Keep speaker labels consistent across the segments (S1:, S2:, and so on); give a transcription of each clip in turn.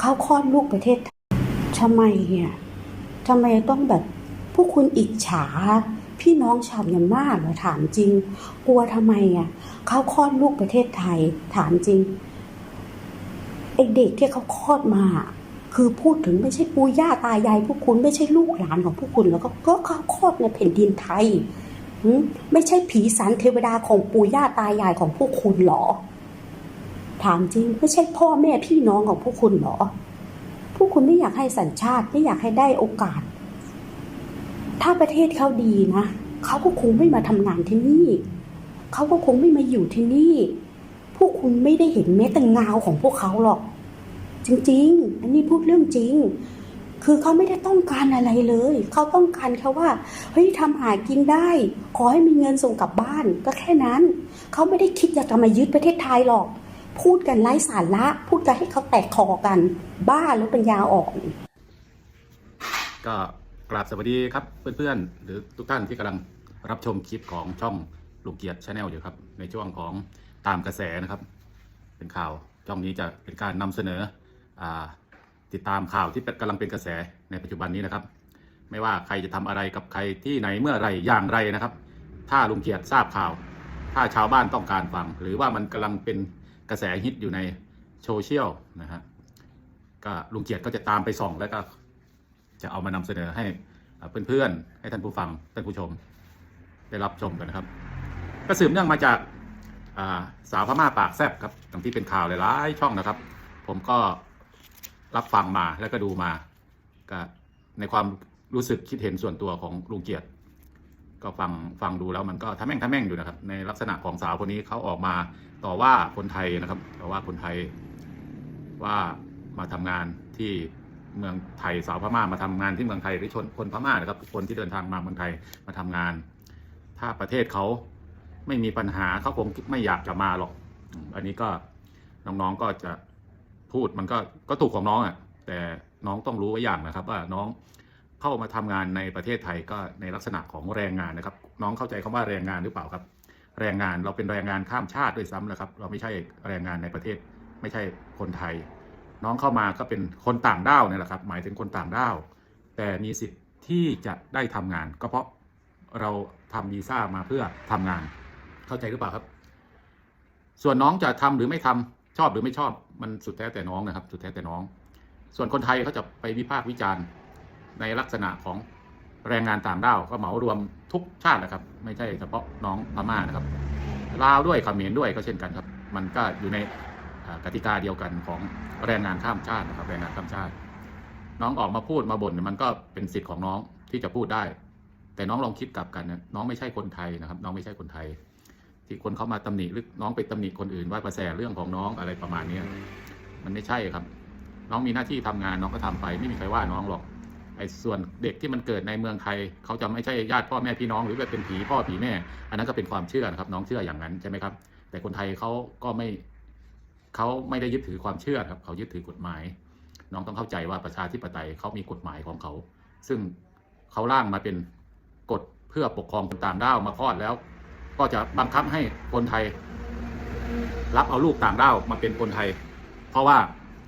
S1: เขาคลอดลูกประเทศไทยทำไมเนี่ยทำไมต้องแบบพวกคุณอิจฉา พี่น้องชาวเมียนมาเหรอถามจริง กลัวทำไมอะเขาคลอดลูกประเทศไทยถามจริงไอเด็กที่เขาคลอดมา คือพูดถึงไม่ใช่ปู่ย่าตายายพวกคุณไม่ใช่ลูกหลานของพวกคุณแล้วก็ก็เขาคลอดในแผ่นดินไทยไม่ใช่ผีสารเทวดาของปู่ย่าตายายของพวกคุณเหรอ ถามจริงไม่ใช่พ่อแม่พี่น้องของพวกคุณหรอ พวกคุณไม่อยากให้สัญชาติไม่อยากให้ได้โอกาส ถ้าประเทศเขาดีนะเขาก็คงไม่มาทำงานที่นี่เขาก็คงไม่มาอยู่ที่นี่ พวกคุณไม่ได้เห็นแม้แต่เงาของพวกเขาหรอก จริง ๆ อันนี้พูดเรื่องจริง คือเขาไม่ได้ต้องการอะไรเลย เขาต้องการแค่ว่า เฮ้ยทำหากินได้ ขอให้มีเงินส่งกลับบ้านก็แค่นั้น เขาไม่ได้คิดอยากจะมายึดประเทศไทยหรอก พูดกันไร้สาระ พูดกันให้เขาแตกคอกัน บ้าแล้วปัญญาอ่อน
S2: ก็กราบสวัสดีครับเพื่อนๆ หรือทุกท่านที่กำลังรับชมคลิปของช่องลุงเกียรติชาแนลอยู่ครับ ในช่วงของตามกระแสนะครับ เป็นข่าวช่องนี้จะเป็นการนำเสนออติดตามข่าวที่กำลังเป็นกระแสในปัจจุบันนี้นะครับ ไม่ว่าใครจะทำอะไรกับใครที่ไหนเมื่อไรอย่างไรนะครับ ถ้าลุงเกียรติทราบข่าว ถ้าชาวบ้านต้องการฟัง หรือว่ามันกำลังเป็น กระแสฮิตอยู่ในโซเชียลนะฮะก็ลุงเกียรติก็จะตามไปส่องแล้วก็จะเอามานำเสนอให้อ่าเพื่อนๆ ให้ท่านผู้ฟังท่านผู้ชม ได้รับชมกันนะครับ ก็สืบเนื่องมาจากาสาวพม่าปากแซบครับอย่างที่เป็นข่าวหลายๆช่องนะครับ ผมก็รับฟังมาแล้วก็ดูมาก็ในความรู้สึกคิดเห็นส่วนตัวของลุงเกียรติ ก็ฟังฟังดูแล้วมันก็ทะแม่งทะแม่งอยู่นะครับ ในลักษณะของสาวคนนี้เขาออกมาต่อว่าคนไทยนะครับต่อว่าคนไทยว่ามาทำงานที่เมืองไทยสาวพม่ามาทำงานที่เมืองไทยหรือชนคนพม่านะครับคนที่เดินทางมาเมืองไทยมาทำงาน ถ้าประเทศเขาไม่มีปัญหาเขาคงไม่อยากจะมาหรอก อันนี้ก็น้องๆก็จะพูดมันก็ก็ถูกของน้องอะแต่น้องต้องรู้ไว้อย่างนะครับ ว่าน้อง เข้ามาทำงานในประเทศไทยก็ในลักษณะของแรงงานนะครับ น้องเข้าใจคำว่าแรงงานหรือเปล่าครับ แรงงานเราเป็นแรงงานข้ามชาติด้วยซ้ำนะครับ เราไม่ใช่แรงงานในประเทศ ไม่ใช่คนไทย น้องเข้ามาก็เป็นคนต่างด้าวเนี่ยแหละครับ หมายถึงคนต่างด้าว แต่มีสิทธิ์ที่จะได้ทำงาน ก็เพราะเราทำวีซ่ามาเพื่อทำงาน เข้าใจหรือเปล่าครับ ส่วนน้องจะทำหรือไม่ทำชอบหรือไม่ชอบมันสุดแท้แต่น้องนะครับ สุดแท้แต่น้อง ส่วนคนไทยเขาจะไปวิพากษ์วิจารณ์ ในลักษณะของแรงงานต่างด้าวก็เหมารวมทุกชาตินะครับ ไม่ใช่เฉพาะน้องพม่านะครับลาวด้วยเขมรด้วยก็เช่นกันครับ มันก็อยู่ในกติกาเดียวกันของแรงงานข้ามชาตินะครับ แรงงานข้ามชาติ น้องออกมาพูดมาบ่นมันก็เป็นสิทธิ์ของน้องที่จะพูดได้ แต่น้องลองคิดกลับกันนะน้องไม่ใช่คนไทยนะครับ น้องไม่ใช่คนไทย ที่คนเขามาตำหนิหรือน้องไปตำหนิคนอื่นว่าประแสเรื่องของน้องอะไรประมาณเนี้มันไม่ใช่ครับ น้องมีหน้าที่ทำงานน้องก็ทำไป ไม่มีใครว่าน้องหรอก ไอ้ส่วนเด็กที่มันเกิดในเมืองไทยเขาจะไม่ใช่ญาติพ่อแม่พี่น้องหรือแบบเป็นผีพ่อผีแม่ อันนั้นก็เป็นความเชื่อนะครับ น้องเชื่ออย่างนั้นใช่ไหมครับ แต่คนไทยเขาก็ไม่เขาไม่ได้ยึดถือความเชื่อครับ เขายึดถือกฎหมาย น้องต้องเข้าใจว่าประชาธิปไตยเขามีกฎหมายของเขา ซึ่งเขาร่างมาเป็นกฎเพื่อปกครองคนต่างด้าวมาคลอดแล้ว ก็จะบังคับให้คนไทย รับเอาลูกต่างด้าวมาเป็นคนไทย เพราะว่า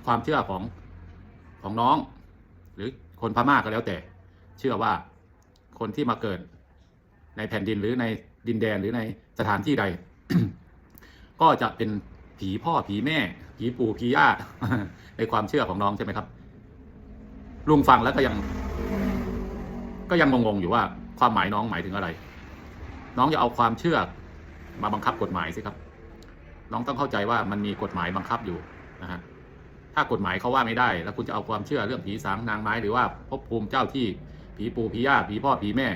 S2: ความเชื่อของของน้อง หรือ คนพม่าก็แล้วแต่ เชื่อว่าคนที่มาเกิดในแผ่นดินหรือในดินแดนหรือในสถานที่ใด ก็จะเป็นผีพ่อผีแม่ ผีปู่ผีย่าในความเชื่อของน้องใช่ไหมครับ ลุงฟังแล้วก็ยัง ก็ยังงงๆอยู่ว่าความหมายน้องหมายถึงอะไร น้องอย่าเอาความเชื่อมาบังคับกฎหมายสิครับ น้องต้องเข้าใจว่ามันมีกฎหมายบังคับอยู่นะฮะ ถ้ากฎหมายเขาว่าไม่ได้ แล้วคุณจะเอาความเชื่อเรื่องผีสางนางไม้หรือว่าภพภูมิเจ้าที่ผีปู่ผีย่าผีพ่อผีแม่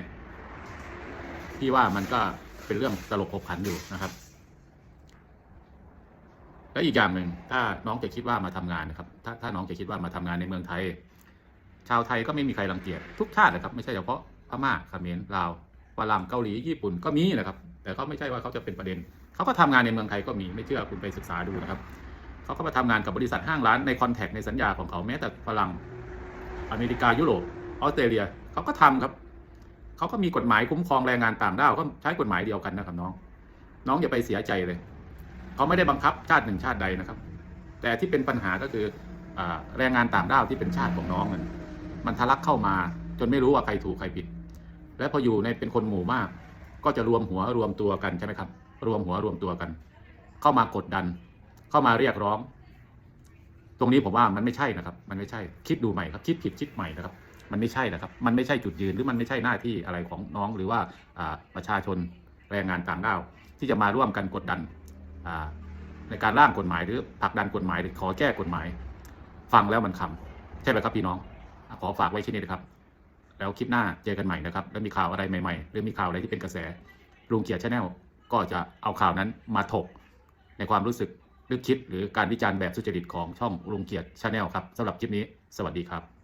S2: พี่ว่ามันก็เป็นเรื่องตลกขบขันอยู่นะครับ แล้วอีกอย่างหนึ่งถ้าน้องจะคิดว่ามาทำงานนะครับ ถ้าถ้าน้องจะคิดว่ามาทำงานในเมืองไทย ชาวไทยก็ไม่มีใครรังเกียจทุกชาตินะครับ ไม่ใช่เฉพาะพม่าเขมรลาวฝรั่งเกาหลีญี่ปุ่นก็มีนะครับ แต่เขาไม่ใช่ว่าเขาจะเป็นประเด็นเขาก็ทำงานในเมืองไทยก็มีไม่เชื่อคุณไปศึกษาดูนะครับ เขาก็มาทำงานกับบริษัทห้างร้านในคอนแทคในสัญญาของเขาแม้แต่ฝรั่งอเมริกายุโรปออสเตรเลียเขาก็ทำครับเขาก็มีกฎหมายคุ้มครองแรงงานต่างด้าวก็ใช้กฎหมายเดียวกันนะครับน้อง น้องอย่าไปเสียใจเลยเขาไม่ได้บังคับชาติหนึ่งชาติใดนะครับ แต่ที่เป็นปัญหาก็คืออแรงงานต่างด้าวที่เป็นชาติของน้องมันมันทะลักเข้ามาจนไม่รู้ว่าใครถูกใครผิด และพออยู่ในเป็นคนหมู่มาก ก็จะรวมหัวรวมตัวกันใช่ไหมครับ รวมหัวรวมตัวกัน เข้ามากดดัน เข้ามาเรียกร้อง ตรงนี้ผมว่ามันไม่ใช่นะครับ มันไม่ใช่คิดดูใหม่ครับคิดผิดคิดใหม่นะครับ มันไม่ใช่นะครับ มันไม่ใช่จุดยืนหรือมันไม่ใช่หน้าที่อะไรของน้องหรือว่าประชาชนแรงงานต่างด้าวที่จะมาร่วมกันกดดันในการร่างกฎหมายหรือผลักดันกฎหมายหรือขอแก้กฎหมาย ฟังแล้วมันคำใช่ไหมครับพี่น้อง ขอฝากไว้ที่นี่นะครับ แล้วคลิปหน้าเจอกันใหม่นะครับ แล้วมีข่าวอะไรใหม่ๆ หรือมีข่าวอะไรที่เป็นกระแสลุงเกียรติชาแนลก็จะเอาข่าวนั้นมาถกในความรู้สึก ลึกคิดหรือการวิจารณ์แบบสุจริตของช่องลุงเกียรติชาแนลครับสำหรับคลิปนี้ สวัสดีครับ